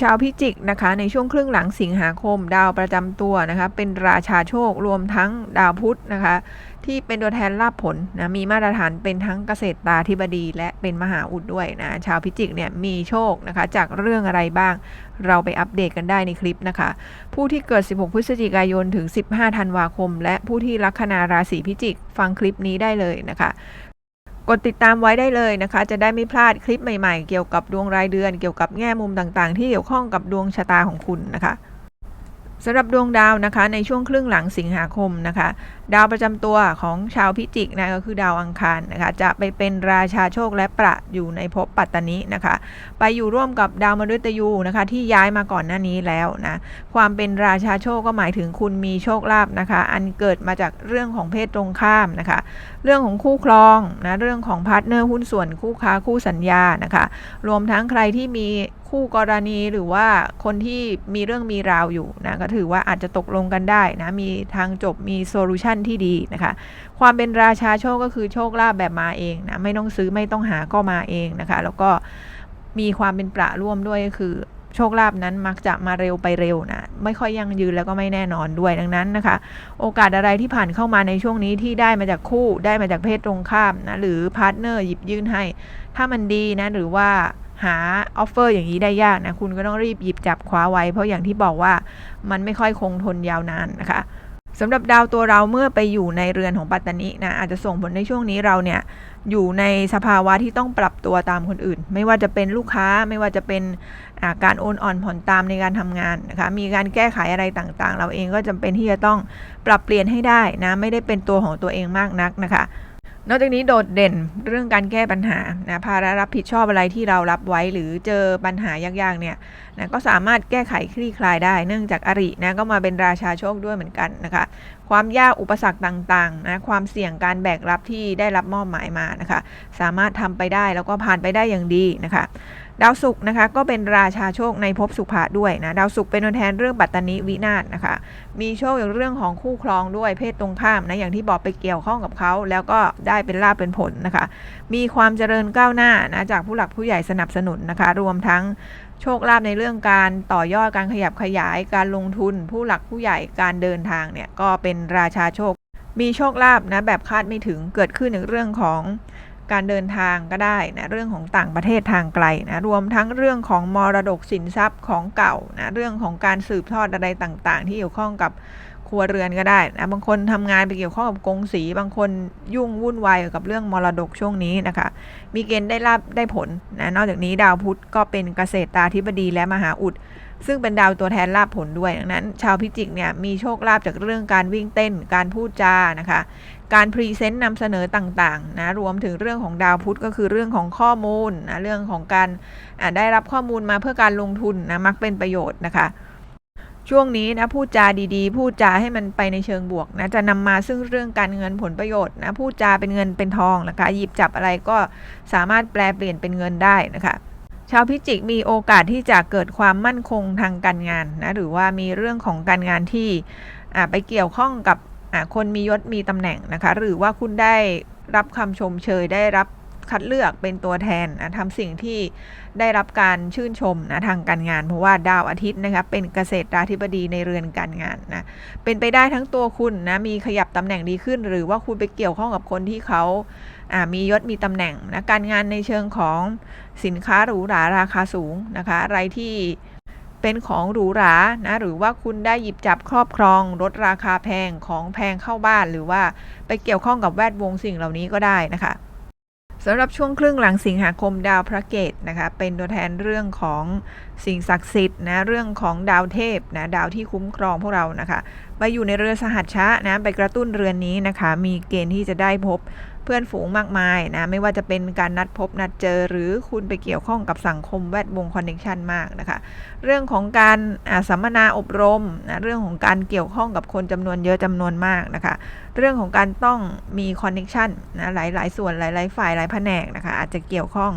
ชาวพิจิกนะคะในช่วงครึ่งหลังสิงหาคม ดาวประจำตัวนะคะเป็นราชาโชครวมทั้งดาวพุธนะคะที่เป็นตัวแทนลาภผลนะมีมาตรฐานเป็นทั้งเกษตรตาธิบดี และเป็นมหาอุดด้วยนะชาวพิจิกเนี่ยมีโชคนะคะจากเรื่องอะไรบ้าง เราไปอัปเดตกันได้ในคลิปนะคะ ผู้ที่เกิด 16 พฤศจิกายนถึง 15 ธันวาคม และผู้ที่ลัคนาราศีพิจิก ฟังคลิปนี้ได้เลยนะคะ กดติดตามไว้ได้เลยนะคะ จะได้ไม่พลาดคลิปใหม่ๆ เกี่ยวกับดวงรายเดือน เกี่ยวกับแง่มุมต่างๆ ที่เกี่ยวข้องกับดวงชะตาของคุณนะคะสำหรับดวงดาวนะคะในช่วงครึ่งหลังสิงหาคมนะคะ ดาวประจำตัวของชาวพิจิกนะก็คือดาวอังคารนะคะจะไปเป็นราชาโชคและประอยู่ในภพปัตตานินะคะ ไปอยู่ร่วมกับดาวมฤตยูนะคะที่ย้ายมาก่อนหน้านี้แล้วนะความเป็นราชาโชคก็หมายถึงคุณมีโชคลาภนะคะ อันเกิดมาจากเรื่องของเพศตรงข้ามนะคะ เรื่องของคู่ครองนะเรื่องของพาร์ทเนอร์หุ้นส่วนคู่ค้าคู่สัญญานะคะ รวมทั้งใครที่มีคู่กรณีหรือว่าคนที่มีเรื่องมีราวอยู่นะก็ถือว่าอาจจะตกลงกันได้นะมีทางจบมีโซลูชันที่ดีนะคะ ความเป็นราชาโชคก็คือโชคลาภแบบมาเองนะไม่ต้องซื้อไม่ต้องหาก็มาเองนะคะ แล้วก็มีความเป็นประร่วมด้วยก็คือโชคลาภนั้นมักจะมาเร็วไปเร็วนะไม่ค่อยยั่งยืนแล้วก็ไม่แน่นอนด้วยดังนั้นนะคะ โอกาสอะไรที่ผ่านเข้ามาในช่วงนี้ที่ได้มาจากคู่ได้มาจากเพศตรงข้ามนะหรือพาร์ทเนอร์หยิบยื่นให้ ถ้ามันดีนะหรือว่าหาออฟเฟอร์อย่างนี้ได้ยากนะคุณก็ต้องรีบหยิบจับคว้าไว้ เพราะอย่างที่บอกว่ามันไม่ค่อยคงทนยาวนานนะคะ สำหรับดาวตัวเราเมื่อไปอยู่ในเรือนของปัตตานินะอาจจะส่งผลในช่วงนี้เราเนี่ยอยู่ในสภาวะที่ต้องปรับตัวตามคนอื่น ไม่ว่าจะเป็นลูกค้าไม่ว่าจะเป็นอาการโอนอ่อนผ่อนตามในการทำงานนะคะมีการแก้ไขอะไรต่างๆ เราเองก็จำเป็นที่จะต้องปรับเปลี่ยนให้ได้นะไม่ได้เป็นตัวของตัวเองมากนักนะคะ นอกจากนี้โดดเด่นเรื่องการแก้ปัญหานะภาระรับผิดชอบอะไรที่เรารับไว้หรือเจอปัญหายากๆเนี่ยนะก็สามารถแก้ไขคลี่คลายได้ เนื่องจากอรินะก็มาเป็นราชาโชคด้วยเหมือนกันนะคะความยากอุปสรรคต่างๆนะความเสี่ยงการแบกรับที่ได้รับมอบหมายมานะคะสามารถทำไปได้แล้วก็ผ่านไปได้อย่างดีนะคะ ดาวศุกร์นะคะก็เป็นราชาโชคในภพสุภะด้วยนะดาวศุกร์เป็นตัวแทนเรื่องปัตตานิวินาศนะคะ มีโชคอย่างเรื่องของคู่ครองด้วยเพศตรงข้ามนะอย่างที่บอกไปเกี่ยวข้องกับเขา แล้วก็ได้เป็นลาภเป็นผลนะคะ มีความเจริญก้าวหน้านะจากผู้หลักผู้ใหญ่สนับสนุนนะคะ รวมทั้งโชคลาภในเรื่องการต่อยอดการขยับขยาย การลงทุน ผู้หลักผู้ใหญ่การเดินทางเนี่ยก็เป็นราชาโชค มีโชคลาภนะแบบคาดไม่ถึงเกิดขึ้นในเรื่องของ การเดินทางก็ได้นะเรื่องของต่างประเทศทางไกลนะรวมทั้งเรื่องของมรดกสินทรัพย์ของเก่านะเรื่องของการสืบทอดอะไรต่างๆ ที่เกี่ยวข้องกับครัวเรือนก็ได้นะบางคนทำงานไปเกี่ยวข้องกับกงสีบางคนยุ่งวุ่นวายกับเรื่องมรดกช่วงนี้นะคะ มีเกณฑ์ได้ลาบได้ผลนะนอกจากนี้ดาวพุธก็เป็นเกษตรตาธิบดีและมหาอุด ซึ่งเป็นดาวตัวแทนลาบผลด้วยดังนั้น ชาวพิจิกเนี่ยมีโชคลาภจากเรื่องการวิ่งเต้น การพูดจานะคะ การพรีเซนต์นำเสนอต่างๆนะรวมถึงเรื่องของดาวพุธก็คือเรื่องของข้อมูลนะเรื่องของการได้รับข้อมูลมาเพื่อการลงทุนนะมักเป็นประโยชน์นะคะช่วงนี้นะพูดจาดีๆ พูดจาให้มันไปในเชิงบวกนะจะนำมาซึ่งเรื่องการเงินผลประโยชน์นะพูดจาเป็นเงินเป็นทองนะคะหยิบจับอะไรก็สามารถแปลเปลี่ยนเป็นเงินได้นะคะ ชาวพิจิกมีโอกาสที่จะเกิดความมั่นคงทางการงานนะหรือว่ามีเรื่องของการงานที่ไปเกี่ยวข้องกับคนมียศมีตำแหน่งนะคะหรือว่าคุณได้รับคำชมเชยได้รับคัดเลือกเป็นตัวแทนนะทำสิ่งที่ได้รับการชื่นชมนะทางการงาน เพราะว่าดาวอาทิตย์นะคะเป็นเกษตราธิบดีในเรือนการงานนะเป็นไปได้ทั้งตัวคุณนะมีขยับตำแหน่งดีขึ้น หรือว่าคุณไปเกี่ยวข้องกับคนที่เขา มียศมีตำแหน่งนะการงานในเชิงของสินค้าหรูหราราคาสูงนะคะ อะไรที่เป็นของหรูหรานะหรือว่าคุณได้หยิบจับครอบครองรถราคาแพงของแพงเข้าบ้าน หรือว่าไปเกี่ยวข้องกับแวดวงสิ่งเหล่านี้ก็ได้นะคะสำหรับช่วงครึ่งหลังสิงหาคมดาวพระเกตนะคะเป็นตัวแทนเรื่องของสิ่งศักดิ์สิทธิ์นะเรื่องของดาวเทพนะดาวที่คุ้มครองพวกเรานะคะไปอยู่ในเรือสหัชชะนะไปกระตุ้นเรือนนี้นะคะ มีเกณฑ์ที่จะได้พบ พื่อนฝูงมากมายนะไม่ว่าจะเป็นการนัดพบนัดเจอหรือคุณไปเกี่ยวข้องกับสังคมแวดวงคอนเนคชันมากนะคะ เรื่องของการสัมมนาอบรมนะเรื่องของการเกี่ยวข้องกับคนจำนวนเยอะจำนวนมากนะคะ เรื่องของการต้องมีคอนเนคชันนะหลายๆ ส่วนหลาย ๆ ฝ่ายหลายแผนกนะคะอาจจะเกี่ยวข้อง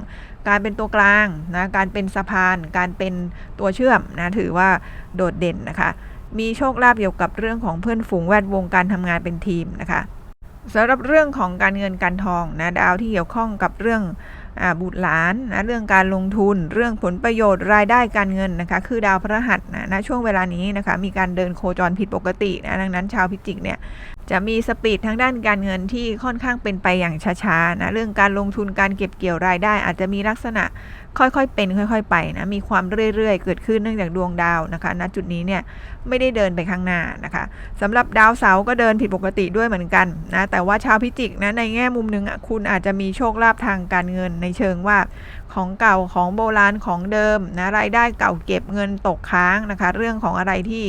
การเป็นตัวกลางนะการเป็นสะพาน การเป็นตัวเชื่อมนะถือว่าโดดเด่นนะคะ มีโชคลาภเกี่ยวกับเรื่องของเพื่อนฝูงแวดวงการทำงานเป็นทีมนะคะ สำหรับเรื่องของการเงินการทองนะดาวที่เกี่ยวข้องกับเรื่องอบุตรหลานนะเรื่องการลงทุน เรื่องผลประโยชน์รายได้การเงินนะคะคือดาวพฤหัสนะณช่วงเวลานี้นะคะมีการเดินโคจรผิดปกตินะดังนั้นชาวพิจิกเนี่ยจะมีสปีดทางด้านการเงินที่ค่อนข้างเป็นไปอย่างช้าๆนะเรื่องการลงทุนการเก็บเกี่ยวรายได้ อาจจะมีลักษณะ ค่อยๆเป็นค่อยๆไปนะมีความเรื่อยๆ เกิดขึ้นเนื่องจากดวงดาวนะคะณจุดนี้เนี่ยไม่ได้เดินไปข้างหน้านะคะสำหรับดาวเสาร์ก็เดินผิดปกติด้วยเหมือนกันนะแต่ว่าชาวพิจิกนะในแง่มุมหนึ่งคุณอาจจะมีโชคลาภทางการเงินในเชิงว่าของเก่าของโบราณของเดิมนะรายได้เก่าเก็บเงินตกค้างนะคะ เรื่องของอะไรที่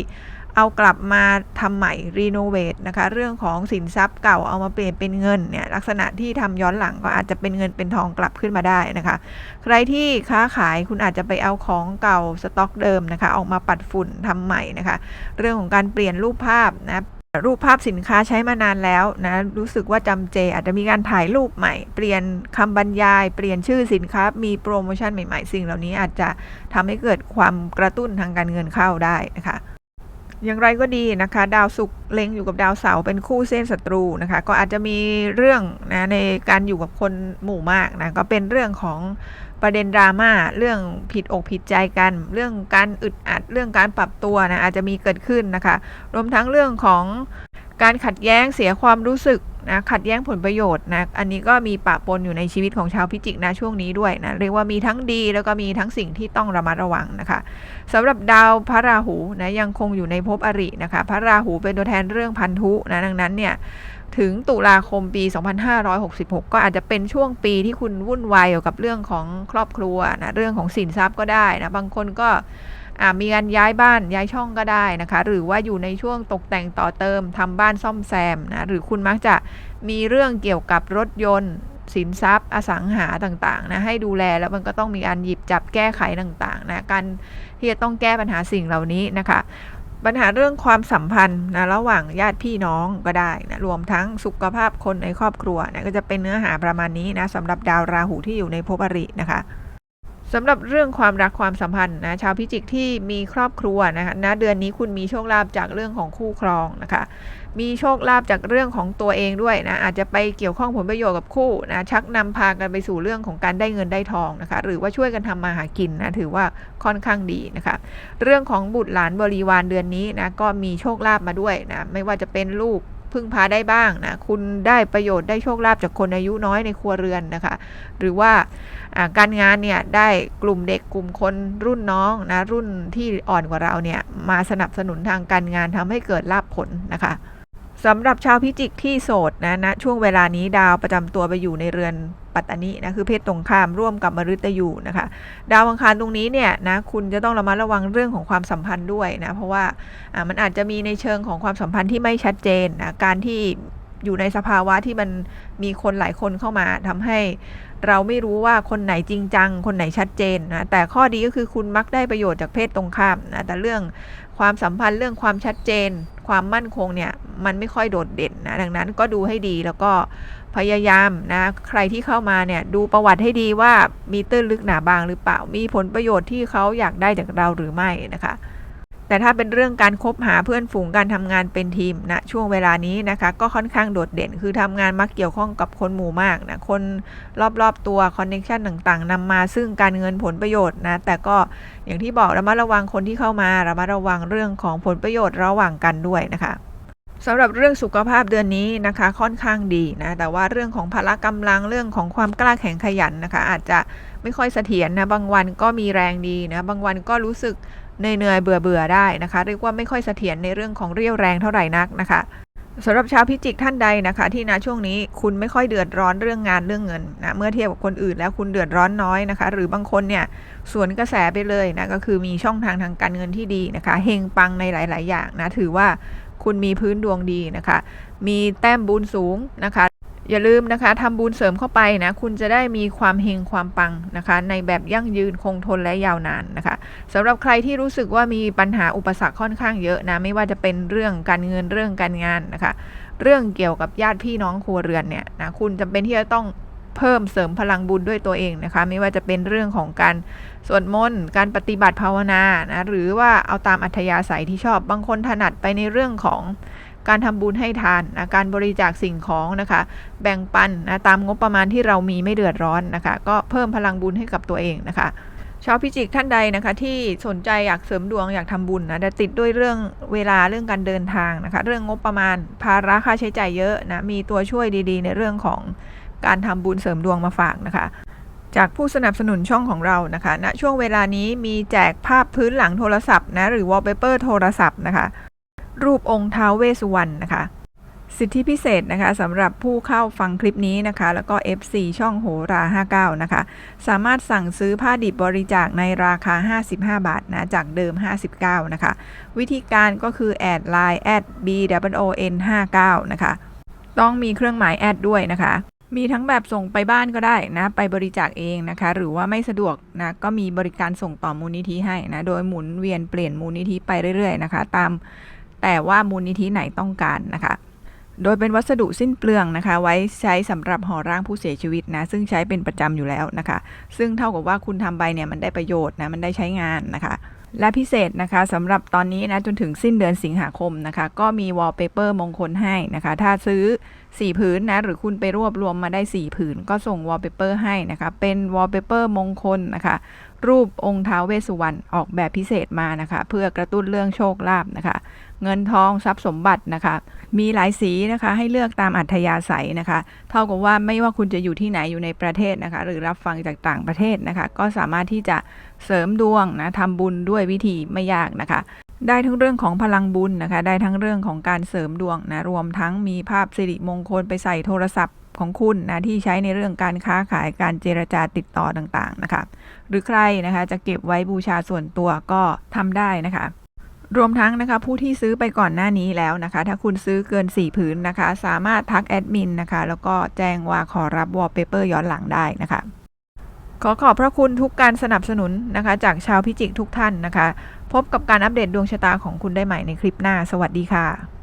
เอากลับมาทำใหม่รีโนเวทนะคะเรื่องของสินทรัพย์เก่าเอามาเปลี่ยนเป็นเงินเนี่ยลักษณะที่ทำย้อนหลังก็อาจจะเป็นเงินเป็นทองกลับขึ้นมาได้นะคะ ใครที่ค้าขายคุณอาจจะไปเอาของเก่าสต็อกเดิมนะคะออกมาปัดฝุ่นทำใหม่นะคะ เรื่องของการเปลี่ยนรูปภาพนะรูปภาพสินค้าใช้มานานแล้วนะรู้สึกว่าจำเจ อาจจะมีการถ่ายรูปใหม่ เปลี่ยนคำบรรยาย เปลี่ยนชื่อสินค้า มีโปรโมชั่นใหม่ๆ สิ่งเหล่านี้อาจจะทำให้เกิดความกระตุ้นทางการเงินเข้าได้นะคะ อย่างไรก็ดีนะคะ ดาวศุกร์เล็งอยู่กับดาวเสาร์เป็นคู่เส้นศัตรูนะคะ ก็อาจจะมีเรื่องนะในการอยู่กับคนหมู่มากนะก็เป็นเรื่องของประเด็นดราม่าเรื่องผิดอกผิดใจกัน เรื่องการอึดอัดเรื่องการปรับตัวนะอาจจะมีเกิดขึ้นนะคะ รวมทั้งเรื่องของการขัดแย้งเสียความรู้สึก นะขัดแย้งผลประโยชน์นะอันนี้ก็มีปะปนอยู่ในชีวิตของชาวพิจิกนะช่วงนี้ด้วยนะเรียกว่ามีทั้งดีแล้วก็มีทั้งสิ่งที่ต้องระมัดระวังนะคะสำหรับดาวพระราหูนะยังคงอยู่ในภพอรินะคะพระราหูเป็นตัวแทนเรื่องพันธุนะดังนั้นเนี่ยถึงตุลาคมปี 2566 ก็อาจจะเป็นช่วงปีที่คุณวุ่นวายเกี่ยวกับเรื่องของครอบครัวนะเรื่องของสินทรัพย์ก็ได้นะบางคนก็ มีการย้ายบ้านย้ายช่องก็ได้นะคะ หรือว่าอยู่ในช่วงตกแต่งต่อเติมทำบ้านซ่อมแซมนะหรือคุณมักจะมีเรื่องเกี่ยวกับรถยนต์ สินทรัพย์ อสังหาต่างๆนะให้ดูแลแล้วมันก็ต้องมีการหยิบจับแก้ไขต่างๆนะการที่จะต้องแก้ปัญหาสิ่งเหล่านี้นะคะปัญหาเรื่องความสัมพันธ์นะระหว่างญาติพี่น้องก็ได้นะรวมทั้งสุขภาพคนในครอบครัวนะก็จะเป็นเนื้อหาประมาณนี้นะสำหรับดาวราหูที่อยู่ในภพอรินะคะ สำหรับเรื่องความรักความสัมพันธ์นะชาวพิจิกที่มีครอบครัวนะคะณเดือนนี้คุณมีโชคลาภจากเรื่องของคู่ครองนะคะ มีโชคลาภจากเรื่องของตัวเองด้วยนะอาจจะไปเกี่ยวข้องผลประโยชน์กับคู่นะชักนำพากันไปสู่เรื่องของการได้เงินได้ทองนะคะหรือว่าช่วยกันทำมาหากินนะถือว่าค่อนข้างดีนะคะเรื่องของบุตรหลานบริวารเดือนนี้นะก็มีโชคลาภมาด้วยนะไม่ว่าจะเป็นลูก พึ่งพาได้บ้างนะคุณได้ประโยชน์ได้โชคลาภจากคนอายุน้อยในครัวเรือนนะคะ หรือว่าการงานเนี่ยได้กลุ่มเด็กกลุ่มคนรุ่นน้องนะรุ่นที่อ่อนกว่าเราเนี่ยมาสนับสนุนทางการงานทำให้เกิดลาภผลนะคะ สำหรับชาวพิจิกที่โสดนะนะช่วงเวลานี้ดาวประจำตัวไปอยู่ในเรือนปัตตานีนะคือเพศตรงข้ามร่วมกับมฤตยูนะคะ ดาวอังคารตรงนี้เนี่ยนะคุณจะต้องระมัดระวังเรื่องของความสัมพันธ์ด้วยนะเพราะว่ามันอาจจะมีในเชิงของความสัมพันธ์ที่ไม่ชัดเจนนะการที่อยู่ในสภาวะที่มันมีคนหลายคนเข้ามาทำให้เราไม่รู้ว่าคนไหนจริงจัง คนไหนชัดเจนนะแต่ข้อดีก็คือคุณมักได้ประโยชน์จากเพศตรงข้ามนะแต่เรื่องความสัมพันธ์เรื่องความชัดเจน ความมั่นคงเนี่ยมันไม่ค่อยโดดเด่นนะดังนั้นก็ดูให้ดีแล้วก็พยายามนะใครที่เข้ามาเนี่ยดูประวัติให้ดีว่ามีตื้นลึกหนาบางหรือเปล่ามีผลประโยชน์ที่เขาอยากได้จากเราหรือไม่นะคะ แต่ถ้าเป็นเรื่องการคบหาเพื่อนฝูงการทำงานเป็นทีมนะช่วงเวลานี้นะคะก็ค่อนข้างโดดเด่น คือทำงานมักเกี่ยวข้องกับคนหมู่มากนะคนรอบๆตัวคอนเน็ชันต่างๆนำมาซึ่งการเงินผลประโยชน์นะแต่ก็อย่างที่บอกระมัดระวังคนที่เข้ามาระมัดระวังเรื่องของผลประโยชน์ระหว่างกันด้วยนะคะสำหรับเรื่องสุขภาพเดือนนี้นะคะค่อนข้างดีนะแต่ว่าเรื่องของพละกำลังเรื่องของความกล้าแข็งขยันนะคะ อาจจะไม่ค่อยเสถียรนะบางวันก็มีแรงดีนะบางวันก็รู้สึก เหนื่อยเบื่อเบื่อได้นะคะ เรียกว่าไม่ค่อยเสถียรในเรื่องของเรี่ยวแรงเท่าไหร่นักนะคะสำหรับชาวพิจิกท่านใดนะคะ ที่ณช่วงนี้คุณไม่ค่อยเดือดร้อนเรื่องงานเรื่องเงินนะเมื่อเทียบกับคนอื่นแล้วคุณเดือดร้อนน้อยนะคะ หรือบางคนเนี่ยสวนกระแสไปเลยนะก็คือมีช่องทางทางการเงินที่ดีนะคะเฮงปังในหลาย ๆ อย่างนะถือว่าคุณมีพื้นดวงดีนะคะ มีแต้มบุญสูงนะคะ อย่าลืมนะคะทำบุญเสริมเข้าไปนะ คุณจะได้มีความเฮงความปังนะคะ ในแบบยั่งยืนคงทนและยาวนานนะคะสำหรับใครที่รู้สึกว่ามีปัญหาอุปสรรคค่อนข้างเยอะนะไม่ว่าจะเป็นเรื่องการเงินเรื่องการงานนะคะ เรื่องเกี่ยวกับญาติพี่น้องครัวเรือนเนี่ยนะคุณจำเป็นที่จะต้องเพิ่มเสริมพลังบุญด้วยตัวเองนะคะ ไม่ว่าจะเป็นเรื่องของการสวดมนต์การปฏิบัติภาวนานะหรือว่าเอาตามอัธยาศัยที่ชอบ บางคนถนัดไปในเรื่องของ การทำบุญให้ทานนะการบริจาคสิ่งของนะคะ แบ่งปันนะตามงบประมาณที่เรามีไม่เดือดร้อนนะคะ ก็เพิ่มพลังบุญให้กับตัวเองนะคะชาวพิจิกท่านใดนะคะที่สนใจอยากเสริมดวงอยากทำบุญนะแต่ติดด้วยเรื่องเวลาเรื่องการเดินทางนะคะ เรื่องงบประมาณภาระค่าใช้จ่ายเยอะนะมีตัวช่วยดีๆ ในเรื่องของการทำบุญเสริมดวงมาฝากนะคะ จากผู้สนับสนุนช่องของเรานะคะณช่วงเวลานี้มีแจกภาพพื้นหลังโทรศัพท์นะหรือ wallpaper โทรศัพท์นะคะ รูปองค์ท้าวเวสสุวรรณนะคะ สิทธิพิเศษนะคะสำหรับผู้เข้าฟังคลิปนี้นะคะ แล้วก็ FC ช่องโหรา 59 นะคะ สามารถสั่งซื้อผ้าดิบบริจาคในราคา 55 บาทนะ จากเดิม 59 นะคะ วิธีการก็คือ แอดไลน์แอด b w o n 59นะคะ ต้องมีเครื่องหมายแอดด้วยนะคะมีทั้งแบบส่งไปบ้านก็ได้นะ ไปบริจาคเองนะคะ หรือว่าไม่สะดวกนะ ก็มีบริการส่งต่อมูลนิธิให้นะ โดยหมุนเวียนเปลี่ยนมูลนิธิไปเรื่อยๆนะคะ ตาม แต่ว่ามูลนิธิไหนต้องการนะคะ โดยเป็นวัสดุสิ้นเปลืองนะคะ ไว้ใช้สำหรับห่อร่างผู้เสียชีวิตนะ ซึ่งใช้เป็นประจำอยู่แล้วนะคะ ซึ่งเท่ากับว่าคุณทำไปเนี่ยมันได้ประโยชน์นะ มันได้ใช้งานนะคะและพิเศษนะคะสำหรับตอนนี้นะจนถึงสิ้นเดือนสิงหาคมนะคะ ก็มีวอลเปเปอร์มงคลให้นะคะ ถ้าซื้อ 4 ผืนนะ หรือคุณไปรวบรวมมาได้ 4 ผืน ก็ส่งวอลเปเปอร์ให้นะคะ เป็นวอลเปเปอร์มงคลนะคะ รูปองค์ท้าวเวสสุวรรณออกแบบพิเศษมานะคะ เพื่อกระตุ้นเรื่องโชคลาภนะคะ เงินทองทรัพย์สมบัตินะคะ มีหลายสีนะคะ ให้เลือกตามอัธยาศัยนะคะ เท่ากับว่าไม่ว่าคุณจะอยู่ที่ไหนอยู่ในประเทศนะคะ หรือรับฟังจากต่างประเทศนะคะ ก็สามารถที่จะเสริมดวงนะทำบุญด้วยวิธีไม่ยากนะคะได้ทั้งเรื่องของพลังบุญนะคะ ได้ทั้งเรื่องของการเสริมดวงนะ รวมทั้งมีภาพสิริมงคลไปใส่โทรศัพท์ ของคุณนะที่ใช้ในเรื่องการค้าขายการเจรจาติดต่อต่างๆนะคะ หรือใครนะคะจะเก็บไว้บูชาส่วนตัวก็ทำได้นะคะรวมทั้งนะคะผู้ที่ซื้อไปก่อนหน้านี้แล้วนะคะ ถ้าคุณซื้อเกิน 4 ผืนนะคะ สามารถทักแอดมินนะคะ แล้วก็แจ้งว่าขอรับวอลเปเปอร์ย้อนหลังได้นะคะ ขอขอบพระคุณทุกการสนับสนุนนะคะ จากชาวพิจิกทุกท่านนะคะ พบกับการอัปเดตดวงชะตาของคุณได้ใหม่ในคลิปหน้า สวัสดีค่ะ